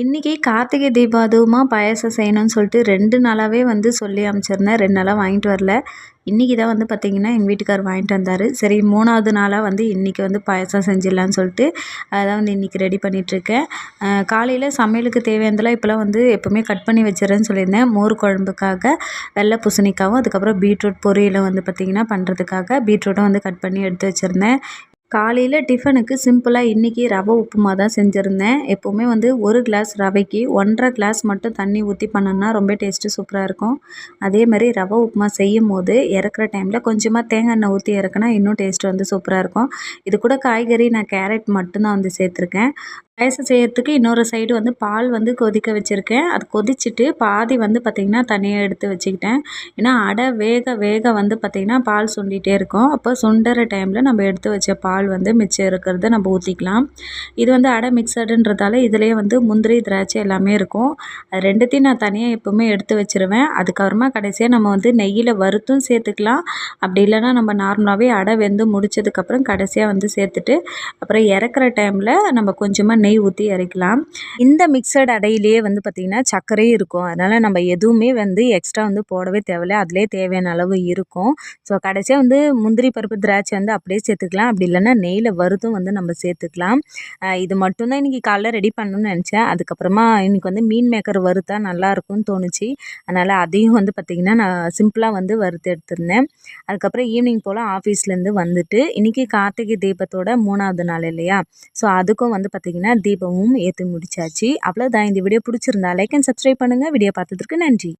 இன்றைக்கி கார்த்திகை தீபம் பாயசம் பாயாசம் செய்யணும்னு சொல்லிட்டு ரெண்டு நாளாகவே வந்து சொல்லி அனுப்பிச்சிருந்தேன் ரெண்டு நாளாக வாங்கிட்டு வரல. இன்றைக்கி தான் வந்து பார்த்திங்கன்னா எங்கள் வீட்டுக்கார் வாங்கிட்டு வந்தார். சரி மூணாவது நாளாக வந்து இன்றைக்கி வந்து பாயாசம் செஞ்சிடலான்னு சொல்லிட்டு அதான் வந்து இன்றைக்கி ரெடி பண்ணிகிட்ருக்கேன் காலையில் சமையலுக்கு தேவையானதெல்லாம் இப்போலாம் வந்து எப்போவுமே கட் பண்ணி வச்சிடறேன்னு சொல்லியிருந்தேன். மோர் குழம்புக்காக வெள்ளை பூசணிக்காவும் அதுக்கப்புறம் பீட்ரூட் பொரியலும் வந்து பார்த்திங்கன்னா பண்ணுறதுக்காக பீட்ரூட்டும் வந்து கட் பண்ணி எடுத்து வச்சுருந்தேன். காலையில் டிஃபனுக்கு சிம்பிளாக இன்றைக்கி ரவை உப்புமா தான் செஞ்சுருந்தேன். எப்போவுமே வந்து ஒரு கிளாஸ் ரவைக்கு ஒன்றரை கிளாஸ் மட்டும் தண்ணி ஊற்றி பண்ணோன்னா ரொம்ப டேஸ்ட்டு சூப்பராக இருக்கும். அதே மாதிரி ரவை உப்புமா செய்யும் போது இறக்குற டைமில் கொஞ்சமாக தேங்காய் எண்ணெய் ஊற்றி இறக்குனா இன்னும் டேஸ்ட்டு வந்து சூப்பராக இருக்கும். இது கூட காய்கறி நான் கேரட் மட்டும்தான் வந்து சேர்த்துருக்கேன். பாயசம் செய்கிறதுக்கு இன்னொரு சைடு வந்து பால் வந்து கொதிக்க வச்சுருக்கேன். அது கொதிச்சுட்டு பாதி வந்து பார்த்திங்கன்னா தனியாக எடுத்து வச்சுக்கிட்டேன். ஏன்னா அடை வேக வேக வந்து பார்த்திங்கன்னா பால் சுண்டிகிட்டே இருக்கும். அப்போ சுண்டுற டைமில் நம்ம எடுத்து வச்ச பால் வந்து மிச்சம் இருக்கிறத நம்ம ஊற்றிக்கலாம் இது வந்து அடை மிக்சடுன்றதால இதிலே வந்து முந்திரி திராட்சை எல்லாமே இருக்கும். அது ரெண்டுத்தையும் நான் தனியாக எப்போவுமே எடுத்து வச்சுருவேன். அதுக்கப்புறமா கடைசியாக நம்ம வந்து நெய்யில் வறுத்தும் சேர்த்துக்கலாம். அப்படி இல்லைனா நம்ம நார்மலாகவே அடை வெந்து முடிச்சதுக்கப்புறம் கடைசியாக வந்து சேர்த்துட்டு அப்புறம் இறக்குற டைமில் நம்ம கொஞ்சமாக நெய் ஊற்றி இறக்கலாம் இந்த மிக்சட் அடையிலேயே வந்து பார்த்திங்கன்னா சர்க்கரையும் இருக்கும். அதனால் நம்ம எதுவுமே வந்து எக்ஸ்ட்ரா வந்து போடவே தேவையில்ல. அதிலே தேவையான அளவு இருக்கும். ஸோ கடைசியாக வந்து முந்திரி பருப்பு திராட்சை வந்து அப்படியே சேர்த்துக்கலாம். அப்படி இல்லைன்னா நெய்யில் வறுத்தும் வந்து நம்ம சேர்த்துக்கலாம். இது மட்டும்தான் இன்றைக்கி காலைல ரெடி பண்ணணும்னு நினச்சேன். அதுக்கப்புறமா இன்றைக்கி வந்து மீன் மேக்கர் வறுத்தா நல்லாயிருக்கும்னு தோணுச்சு. அதனால் அதையும் வந்து பார்த்திங்கன்னா நான் சிம்பிளாக வந்து வறுத்து எடுத்திருந்தேன். அதுக்கப்புறம் ஈவினிங் போல் ஆஃபீஸ்லேருந்து வந்துட்டு இன்றைக்கி கார்த்திகை தீபத்தோட மூணாவது நாள் இல்லையா? ஸோ அதுக்கும் வந்து பார்த்திங்கன்னா தீபமும் ஏற்றி முடிச்சாச்சு. அவ்வளோதான் இந்த வீடியோ பிடிச்சிருந்தா லைக் அண்ட் சப்ஸ்கிரைப் பண்ணுங்கள் வீடியோ பார்த்ததுக்கு நன்றி.